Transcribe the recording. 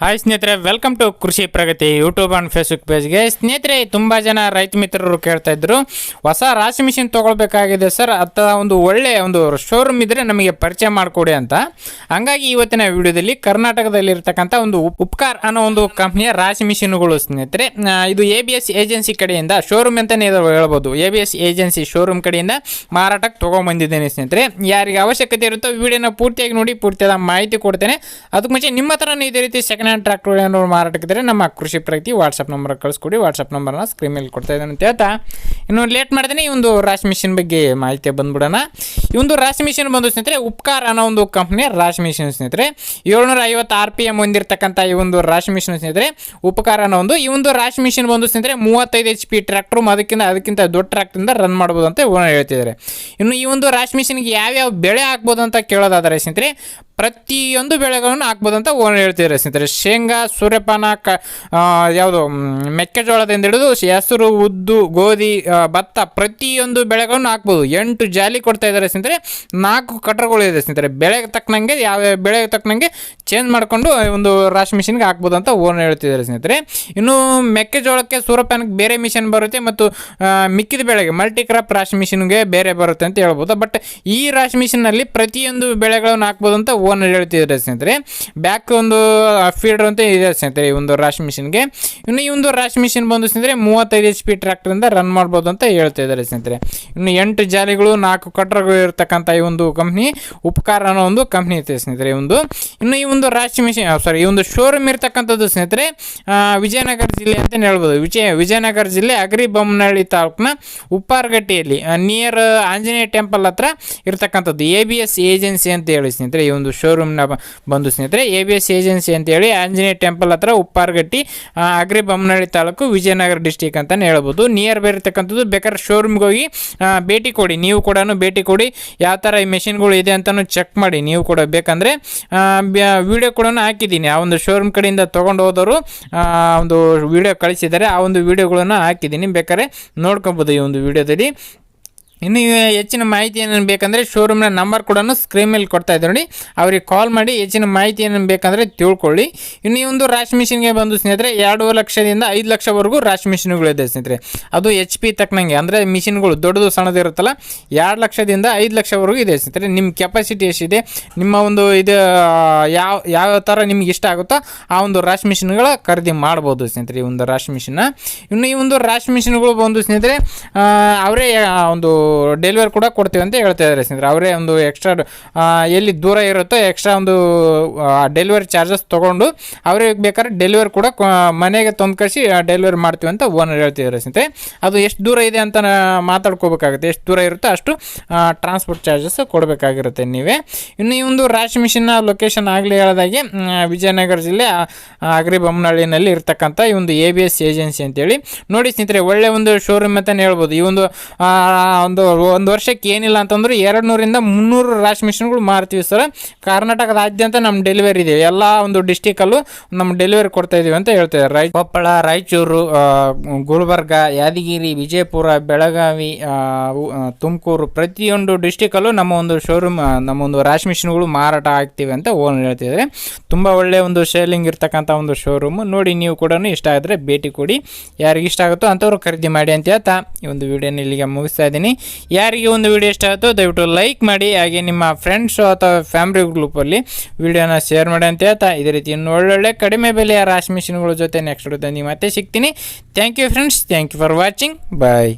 Hi ಸ್ನೇಹಿತರೆ. Welcome to Krishi Pragati YouTube and Facebook ಪೇಜ್ಗೆ ಸ್ನೇಹಿತರೆ, ತುಂಬ ಜನ ರೈತ ಮಿತ್ರರು ಕೇಳ್ತಾ ಇದ್ರು. ಹೊಸ ರಾಶಿ ಮಿಷಿನ್ ತೊಗೊಳ್ಬೇಕಾಗಿದೆ ಸರ್. ಅಥವಾ ಒಂದು ಒಳ್ಳೆ ಒಂದು ಶೋರೂಮ್ ಇದ್ದರೆ ನಮಗೆ ಪರಿಚಯ ಮಾಡಿಕೊಡಿ ಅಂತ. ಹಂಗಾಗಿ ಇವತ್ತಿನ ವಿಡಿಯೋದಲ್ಲಿ ಕರ್ನಾಟಕದಲ್ಲಿರ್ತಕ್ಕಂಥ ಒಂದು ಉಪ್- ಉಪ್ಕಾರ್ ಅನ್ನೋ ಒಂದು ಕಂಪ್ನಿಯ ರಾಶಿ ಮಿಷಿನ್ಗಳು ಸ್ನೇಹಿತರೆ. ಇದು ಎ ಬಿ ಎಸ್ ಏಜೆನ್ಸಿ ಕಡೆಯಿಂದ ಶೋರೂಮ್ ಅಂತಲೇ ಹೇಳ್ಬೋದು. A B S agency showroom ಕಡೆಯಿಂದ ಮಾರಾಟಕ್ಕೆ ತೊಗೊಂಬಂದಿದ್ದೇನೆ ಸ್ನೇಹಿತರೆ. ಯಾರಿಗೆ ಅವಶ್ಯಕತೆ ಇರುತ್ತೋ ವಿಡಿಯೋನ ಪೂರ್ತಿಯಾಗಿ ನೋಡಿ, ಪೂರ್ತಿಯಾದ ಮಾಹಿತಿ ಕೊಡ್ತೇನೆ. ಅದಕ್ಕೆ ಮುಂಚೆ ನಿಮ್ಮ ಹತ್ರನೂ ಇದೇ ರೀತಿ ಸೆಕೆಂಡ್ ಹ್ಯಾಂಡ್ ಟ್ರ್ಯಾಕ್ಟರ್ ಏನಾದ್ರು ಮಾರಾಟಕ್ಕಿದ್ರೆ ನಮ್ಮ ಕೃಷಿ ಪ್ರಗತಿ ವಾಟ್ಸಪ್ ನಂಬರ್ ಕಳಿಸ್ಕೊಡಿ. ವಾಟ್ಸಪ್ ನಂಬರ್ನ ಸ್ಕ್ರೀನ್ ಮೇಲೆ ಕೊಡ್ತಾ ಇದ್ದಾನೆ ಅಂತ ಹೇಳ್ತಾ. ಇನ್ನು ಲೇಟ್ ಮಾಡಿದ್ರೆ ಈ ಒಂದು ರಾಶಿ ಮಿಷಿನ್ ಬಗ್ಗೆ ಮಾಹಿತಿ ಬಂದ್ಬಿಡೋಣ. ಈ ಒಂದು ರಾಶಿ ಮಿಷಿನ್ ಬಂದು ಸ್ನೇಹಿತರೆ ಉಪ್ಕಾರ್ ಅನ್ನೋ ಒಂದು ಕಂಪ್ನಿಯ ರಾಶಿ ಮಿಷಿನ್ ಸ್ನೇಹಿತರೆ. ಏಳ್ನೂರ ಐವತ್ತು ಆರ್ ಪಿ ಎಂ ಹೊಂದಿರತಕ್ಕಂಥ ಈ ಒಂದು ರಾಶಿ ಮಿಷಿನ್ ಸ್ನೇಹಿತರೆ ಉಪಕಾರ ಅನ್ನೋ ಒಂದು ಈ ಒಂದು ರಾಶಿ ಮಿಷಿನ್ ಬಂದು ಸ್ನೇಹಿತರೆ, ಮೂವತ್ತೈದು ಎಚ್ ಪಿ ಟ್ರ್ಯಾಕ್ಟ್ರು ಅದಕ್ಕಿಂತ ಅದಕ್ಕಿಂತ ದೊಡ್ಡ ಟ್ರ್ಯಾಕ್ಟ್ರಿಂದ ರನ್ ಮಾಡ್ಬೋದು ಅಂತ ಹೇಳ್ತಿದ್ದಾರೆ. ಇನ್ನು ಈ ಒಂದು ರಾಶಿ ಮಿಷಿನ್ಗೆ ಯಾವ್ಯಾವ ಬೆಳೆ ಹಾಕ್ಬೋದು ಅಂತ ಕೇಳೋದಾದರೆ ಸ್ನೇಹಿತರೆ ಪ್ರತಿಯೊಂದು ಬೆಳೆಗಳನ್ನು ಹಾಕ್ಬೋದು ಅಂತ ಓನ್ ಹೇಳ್ತಿದ್ದಾರೆ ಸ್ನೇಹಿತರೆ. ಶೇಂಗಾ, ಸೂರ್ಯಪಾನ, ಕ ಯಾವುದು ಮೆಕ್ಕೆಜೋಳದಿಂದ ಹಿಡಿದು ಹೆಸರು, ಉದ್ದು, ಗೋಧಿ ಭತ್ತ ಪ್ರತಿಯೊಂದು ಬೆಳೆಗಳನ್ನು ಹಾಕ್ಬೋದು. ಎಂಟು ಜಾಲಿ ಕೊಡ್ತಾ ಇದ್ದಾರೆ ಸ್ನೇಹಿತರೆ. ನಾಲ್ಕು ಕಟ್ರಗಳು ಇದೆ ಸ್ನೇಹಿತರೆ. ಬೆಳೆಗೆ ತಕ್ಕನಂಗೆ, ಯಾವ ಬೆಳೆಗೆ ತಕ್ಕನಂಗೆ ಚೇಂಜ್ ಮಾಡಿಕೊಂಡು ಒಂದು ರಾಶಿ ಮಿಷಿನ್ಗೆ ಹಾಕ್ಬೋದು ಅಂತ ಓನ್ ಹೇಳ್ತಿದ್ದಾರೆ ಸ್ನೇಹಿತರೆ. ಇನ್ನು ಮೆಕ್ಕೆಜೋಳಕ್ಕೆ, ಸೂರ್ಯಪಾನಕ್ಕೆ ಬೇರೆ ಮಿಷಿನ್ ಬರುತ್ತೆ ಮತ್ತು ಮಿಕ್ಕಿದ ಬೆಳೆಗೆ ಮಲ್ಟಿ ಕ್ರಾಪ್ ರಾಶಿ ಮಿಷಿನ್ಗೆ ಬೇರೆ ಬರುತ್ತೆ ಅಂತ ಹೇಳ್ಬೋದು. ಬಟ್ ಈ ರಾಶಿ ಮಿಷಿನ್ನಲ್ಲಿ ಪ್ರತಿಯೊಂದು ಬೆಳೆಗಳನ್ನು ಹಾಕ್ಬೋದು ಅಂತ ಓನರ್ ಹೇಳ್ತಿದ್ದಾರೆ ಸ್ನೇಹಿತರೆ. ಬ್ಯಾಕ್ ಒಂದು ಫೀಡರ್ ಅಂತ ಇದೆ ಸ್ನೇಹಿತರೆ ಈ ಒಂದು ರಾಶಿ ಮಿಷಿನ್ಗೆ ಇನ್ನು ಈ ಒಂದು ರಾಶಿ ಮಿಷಿನ್ ಬಂದು ಸ್ನೇಹಿತರೆ ಮೂವತ್ತೈದು ಎಚ್ ಪಿ ಟ್ರ್ಯಾಕ್ಟರಿಂದ ರನ್ ಮಾಡ್ಬೋದು ಅಂತ ಹೇಳ್ತಾ ಇದ್ದಾರೆ ಸ್ನೇಹಿತರೆ. ಇನ್ನು ಎಂಟು ಜಾಲಿಗಳು, ನಾಲ್ಕು ಕಟ್ರಗಳು ಇರತಕ್ಕಂಥ ಈ ಒಂದು ಕಂಪ್ನಿ ಉಪಕಾರ ಅನ್ನೋ ಒಂದು ಕಂಪ್ನಿ ಐತೆ ಸ್ನೇಹಿತರೆ ಒಂದು. ಇನ್ನು ಈ ಒಂದು ರಾಶಿ ಮಿಷಿನ್ ಸಾರಿ ಈ ಒಂದು ಶೋರೂಮ್ ಇರ್ತಕ್ಕಂಥದ್ದು ಸ್ನೇಹಿತರೆ ವಿಜಯನಗರ ಜಿಲ್ಲೆ ಅಂತಲೇ ಹೇಳ್ಬೋದು. ವಿಜಯ, ವಿಜಯನಗರ ಜಿಲ್ಲೆ ಅಗ್ರಿ ಬೊಮ್ಮನಹಳ್ಳಿ ತಾಲೂಕಿನ ಉಪ್ಪಾರಗಟ್ಟಿಯಲ್ಲಿ ನಿಯರ್ ಆಂಜನೇಯ ಟೆಂಪಲ್ ಹತ್ರ ಇರ್ತಕ್ಕಂಥದ್ದು ಎ ಬಿ ಎಸ್ ಏಜೆನ್ಸಿ ಅಂತ ಹೇಳಿ ಸ್ನೇಹಿತರೆ ಈ ಒಂದು ಶೋರೂಮ್ನ ಬಂದು ಸ್ನೇಹಿತರೆ ಎ ಬಿ ಎಸ್ ಏಜೆನ್ಸಿ ಅಂತೇಳಿ ಆಂಜನೇಯ ಟೆಂಪಲ್ ಹತ್ರ ಉಪ್ಪಾರಗಟ್ಟಿ ಅಗ್ರಿ ಬೊಮ್ಮನಹಳ್ಳಿ ತಾಲೂಕು ವಿಜಯನಗರ ಡಿಸ್ಟಿಕ್ ಅಂತಲೇ ಹೇಳ್ಬೋದು. ನಿಯರ್ ಬೈ ಇರ್ತಕ್ಕಂಥದ್ದು ಬೇಕಾದ್ರೆ ಶೋರೂಮ್ಗೆ ಹೋಗಿ ಭೇಟಿ ಕೊಡಿ. ನೀವು ಕೂಡ ಭೇಟಿ ಕೊಡಿ. ಯಾವ ಥರ ಈ ಮೆಷಿನ್ಗಳು ಇದೆ ಅಂತಲೂ ಚೆಕ್ ಮಾಡಿ. ನೀವು ಕೂಡ ಬೇಕಂದರೆ ವಿಡಿಯೋ ಕೂಡ ಹಾಕಿದ್ದೀನಿ. ಆ ಒಂದು ಶೋರೂಮ್ ಕಡೆಯಿಂದ ತೊಗೊಂಡು ಹೋದವರು ಒಂದು ವಿಡಿಯೋ ಕಳಿಸಿದ್ದಾರೆ. ಆ ಒಂದು ವಿಡಿಯೋಗಳನ್ನು ಹಾಕಿದ್ದೀನಿ. ಬೇಕಾದ್ರೆ ನೋಡ್ಕೊಬೋದು ಈ ಒಂದು ವಿಡಿಯೋದಲ್ಲಿ ಇನ್ನು ಹೆಚ್ಚಿನ ಮಾಹಿತಿ ಏನೇನು ಬೇಕಂದರೆ ಶೋರೂಮ್ನ ನಂಬರ್ ಕೂಡ ಸ್ಕ್ರೀನ್ ಮೇಲೆ ಕೊಡ್ತಾ ಇದ್ದಾರೆ ನೋಡಿ. ಅವ್ರಿಗೆ ಕಾಲ್ ಮಾಡಿ ಹೆಚ್ಚಿನ ಮಾಹಿತಿ ಏನೇನು ಬೇಕಂದರೆ ತಿಳ್ಕೊಳ್ಳಿ. ಇನ್ನು ಈ ಒಂದು ರಾಶಿ ಮಿಷಿನ್ಗೆ ಬಂದು ಸ್ನೇಹಿತರೆ, ಎರಡು ಲಕ್ಷದಿಂದ ಐದು ಲಕ್ಷವರೆಗೂ ರಾಶಿ ಮಿಷಿನ್ಗಳಿದೆ ಸ್ನೇಹಿತರೆ. ಅದು ಎಚ್ ಪಿ ತಕ್ಕನಂಗೆ ಅಂದರೆ ಮಿಷಿನ್ಗಳು ದೊಡ್ಡದು ಸಣ್ಣದಿರುತ್ತಲ್ಲ ಎರಡು ಲಕ್ಷದಿಂದ ಐದು ಲಕ್ಷವರೆಗೂ ಇದೆ ಸ್ನೇಹಿತರೆ. ನಿಮ್ಮ ಕೆಪಾಸಿಟಿ ಎಷ್ಟಿದೆ, ನಿಮ್ಮ ಒಂದು ಇದು ಯಾವ ಯಾವ ಥರ ನಿಮ್ಗೆ ಇಷ್ಟ ಆಗುತ್ತೋ ಆ ಒಂದು ರಾಶಿ ಮಿಷಿನ್ಗಳ ಖರೀದಿ ಮಾಡ್ಬೋದು ಸ್ನೇಹಿತರೆ ಈ ಒಂದು ರಾಶಿ ಮಿಷಿನ್ನ ಇನ್ನು ಈ ಒಂದು ರಾಶ್ ಮಿಷಿನ್ಗಳು ಬಂದು ಸ್ನೇಹಿತರೆ ಅವರೇ ಒಂದು ಡೆಲಿವರಿ ಕೂಡ ಕೊಡ್ತೀವಿ ಅಂತ ಹೇಳ್ತಾ ಇದ್ದಾರೆ ಸ್ನೇಹಿತರೆ ಅವರೇ ಒಂದು ಎಕ್ಸ್ಟ್ರಾ ಎಲ್ಲಿ ದೂರ ಇರುತ್ತೋ ಎಕ್ಸ್ಟ್ರಾ ಒಂದು ಡೆಲಿವರಿ ಚಾರ್ಜಸ್ ತೊಗೊಂಡು ಅವ್ರಿಗೆ ಬೇಕಾದ್ರೆ ಡೆಲಿವರಿ ಕೂಡ ಮನೆಗೆ ತಂದು ಕಳಿಸಿ ಡೆಲಿವರಿ ಮಾಡ್ತೀವಿ ಅಂತ ಓನರ್ ಹೇಳ್ತಿದ್ದಾರೆ ಸ್ನೇಹಿತರೆ ಅದು ಎಷ್ಟು ದೂರ ಇದೆ ಅಂತ ಮಾತಾಡ್ಕೋಬೇಕಾಗುತ್ತೆ. ಎಷ್ಟು ದೂರ ಇರುತ್ತೋ ಅಷ್ಟು ಟ್ರಾನ್ಸ್ಪೋರ್ಟ್ ಚಾರ್ಜಸ್ ಕೊಡಬೇಕಾಗಿರುತ್ತೆ ನೀವೇ. ಇನ್ನು ಈ ಒಂದು ರಾಶಿ ಮಿಷಿನ್ನ ಲೊಕೇಶನ್ ಆಗಲಿ ಹೇಳಿದಾಗೆ ವಿಜಯನಗರ ಜಿಲ್ಲೆ ಅಗ್ರಿಬೊಮ್ಮನಹಳ್ಳಿನಲ್ಲಿ ಅಗ್ರಿ ಬೊಮ್ಮನಹಳ್ಳಿನಲ್ಲಿ ಇರ್ತಕ್ಕಂಥ ಈ ಒಂದು ಎ ಬಿ ಎಸ್ ಏಜೆನ್ಸಿ ಅಂತೇಳಿ. ನೋಡಿ ಸ್ನೇಹಿತರೆ ಒಳ್ಳೆ ಒಂದು ಶೋರೂಮ್ ಅಂತಲೇ ಹೇಳ್ಬೋದು. ಈ ಒಂದು ಒಂದು ಒಂದು ವರ್ಷಕ್ಕೆ ಏನಿಲ್ಲ ಅಂತಂದ್ರೆ ಎರಡು ನೂರಿಂದ ಮುನ್ನೂರು ರಾಶಿ ಮಿಷಿನ್ಗಳು ಮಾರ್ತೀವಿ ಸರ್. ಕರ್ನಾಟಕದಾದ್ಯಂತ ನಮ್ಮ ಡೆಲಿವರಿ ಇದೆ. ಎಲ್ಲ ಒಂದು ಡಿಸ್ಟಿಕಲ್ಲೂ ನಮ್ಮ ಡೆಲಿವರಿ ಕೊಡ್ತಾ ಇದೀವಿ ಅಂತ ಹೇಳ್ತಿದ್ದಾರೆ ರೈ ಕೊಪ್ಪಳ, ರಾಯಚೂರು ಗುಲ್ಬರ್ಗ, ಯಾದಗಿರಿ, ವಿಜಯಪುರ, ಬೆಳಗಾವಿ ತುಮಕೂರು ಪ್ರತಿಯೊಂದು ಡಿಸ್ಟಿಕಲ್ಲೂ ನಮ್ಮ ಒಂದು ಶೋರೂಮ್ ನಮ್ಮ ಒಂದು ರಾಶಿ ಮಿಷಿನ್ಗಳು ಮಾರಾಟ ಆಗ್ತೀವಿ ಅಂತ ಓನ್ ಹೇಳ್ತಿದ್ದಾರೆ ತುಂಬ ಒಳ್ಳೆಯ ಒಂದು ಶೇಲಿಂಗ್ ಇರ್ತಕ್ಕಂಥ ಒಂದು ಶೋರೂಮು ನೋಡಿ ನೀವು ಕೂಡ ಇಷ್ಟ ಆದರೆ ಭೇಟಿ ಕೊಡಿ. ಯಾರಿಗೆ ಇಷ್ಟ ಆಗುತ್ತೋ ಅಂಥವ್ರು ಖರೀದಿ ಮಾಡಿ ಅಂತ ಹೇಳ್ತಾ ಈ ಒಂದು ವಿಡಿಯೋನ ಇಲ್ಲಿಗೆ ಮುಗಿಸ್ತಾ ಇದ್ದೀನಿ. ಯಾರಿಗೆ ಒಂದು ವಿಡಿಯೋ ಇಷ್ಟ ಆಯಿತು ದಯವಿಟ್ಟು ಲೈಕ್ ಮಾಡಿ, ಹಾಗೆ ನಿಮ್ಮ ಫ್ರೆಂಡ್ಸು ಅಥವಾ ಫ್ಯಾಮಿಲಿ ಗ್ರೂಪಲ್ಲಿ ವಿಡಿಯೋನ ಶೇರ್ ಮಾಡಿ ಅಂತ ಹೇಳ್ತಾ, ಇದೇ ರೀತಿ ಇನ್ನು ಒಳ್ಳೊಳ್ಳೆ ಕಡಿಮೆ ಬೆಲೆಯ ರಾಶಿ ಮಿಷಿನ್ಗಳ ಜೊತೆ ನೆಕ್ಸ್ಟ್ ವಿಡಿಯೋದಲ್ಲಿ ಮತ್ತೆ ಸಿಗ್ತೀನಿ. Thank you friends thank you for watching bye